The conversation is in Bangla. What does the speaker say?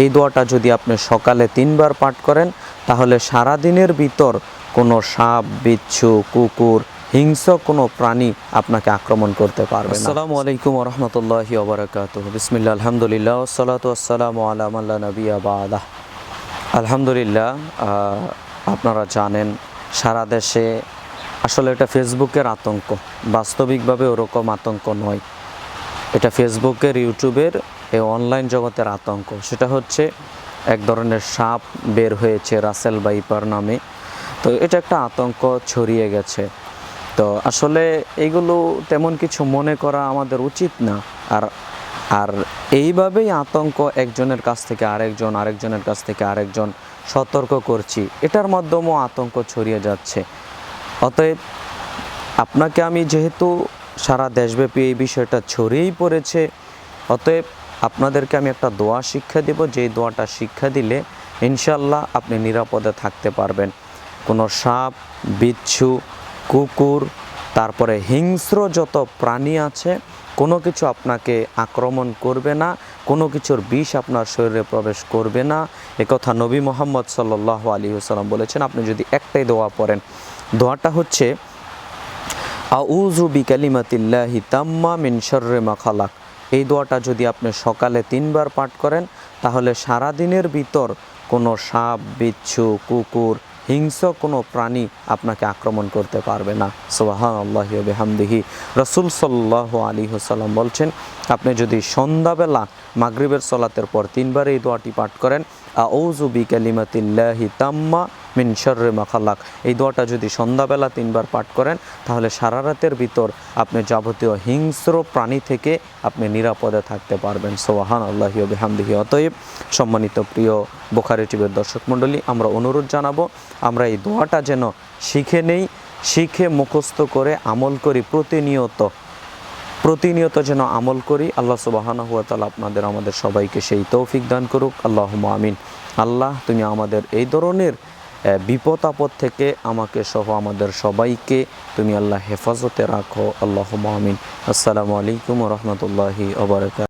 এই দোয়াটা যদি আপনি সকালে তিনবার পাঠ করেন, তাহলে সারা দিনের ভিতর কোনো সাপ, বিচ্ছু, কুকুর, হিংস্র কোনো প্রাণী আপনাকে আক্রমণ করতে পারবে আসসালামু আলাইকুম রহমতুল্লাহি ওবরাকাত বিসমিল্লা আলহামদুলিল্লাহ সালাতু আসসালামু আলা আল্লাহ নবী আবাদাহ আলহামদুলিল্লাহ আপনারা জানেন, সারা দেশে আসলে এটা ফেসবুকের আতঙ্ক। বাস্তবিকভাবে ওরকম আতঙ্ক নয়। এটা ফেসবুকের ইউটিউবের এই অনলাইন জগতের আতঙ্ক। সেটা হচ্ছে এক ধরনের সাপ বের হয়েছে রাসেল বাইপার নামে। তো এটা একটা আতঙ্ক ছড়িয়ে গেছে। তো আসলে এগুলো তেমন কিছু মনে করা আমাদের উচিত না। আর আর এইভাবেই আতঙ্ক একজনের কাছ থেকে আরেকজন, আরেকজনের কাছ থেকে আরেকজন সতর্ক করছি। এটার মাধ্যমেও আতঙ্ক ছড়িয়ে যাচ্ছে। অতএব আপনাকে আমি যেহেতু সারা দেশব্যাপী এই বিষয়টা ছড়িয়েই পড়েছে। অতএব আপনাদেরকে আমি একটা দোয়া শিক্ষা দেব, যেই দোয়াটা শিক্ষা দিলে ইনশাল্লাহ আপনি নিরাপদে থাকতে পারবেন। কোনো সাপ, বিচ্ছু, কুকুর, তারপরে হিংস্র যত প্রাণী আছে, কোনো কিছু আপনাকে আক্রমণ করবে না, কোনো কিছুর বিষ আপনার শরীরে প্রবেশ করবে না। একথা নবী মোহাম্মদ সাল্লাহ আলী সাল্লাম বলেছেন, আপনি যদি একটাই দোয়া পড়েন। দোয়াটা হচ্ছে আউজু বিকালিমাতিল্লাহি তাম্মা মিন শর্রে মাখালাক এই দোয়াটা যদি আপনি সকালে তিনবার পাঠ করেন, তাহলে সারা দিনের ভিতর কোনো সাপ, বিচ্ছু, কুকুর, হিংস্র কোনো প্রাণী আপনাকে আক্রমণ করতে পারবে না। সোহান আল্লাহ বেহামদিহি। রসুল সাল্লাহ আলী সাল্লাম বলছেন, আপনি যদি সন্ধ্যাবেলা মাগরিবের সলাতের পর তিনবার এই দোয়াটি পাঠ করেন আউজু বিকালিমাতিল্লাহি তাম্মা মিন মাখালাক এই দোয়াটা যদি সন্ধ্যাবেলা তিনবার পাঠ করেন, তাহলে সারা রাতের ভিতর আপনি যাবতীয় হিংস্র প্রাণী থেকে আপনি নিরাপদে থাকতে পারবেন। সোহান আল্লাহি বেহামদিহি। অতএব সম্মানিত প্রিয় বোখারি টিভির দর্শক মণ্ডলী, আমরা অনুরোধ জানাব, আমরা এই দোয়াটা যেন শিখে নেই, শিখে মুখস্থ করে আমল করি প্রতিনিয়ত। প্রতিনিয়ত যেন আমল করি, আল্লাহ সুবাহানা হুয়া তালা আপনাদের, আমাদের সবাইকে সেই তৌফিক দান করুক। আল্লাহ আমিন। আল্লাহ, তুমি আমাদের এই ধরনের বিপদ আপদ থেকে আমাকে সহ আমাদের সবাইকে তুমি আল্লাহ হেফাজতে রাখো। আল্লাহ মহামিন আসসালামু আলাইকুম রহমতুল্লাহি ওবরাকাত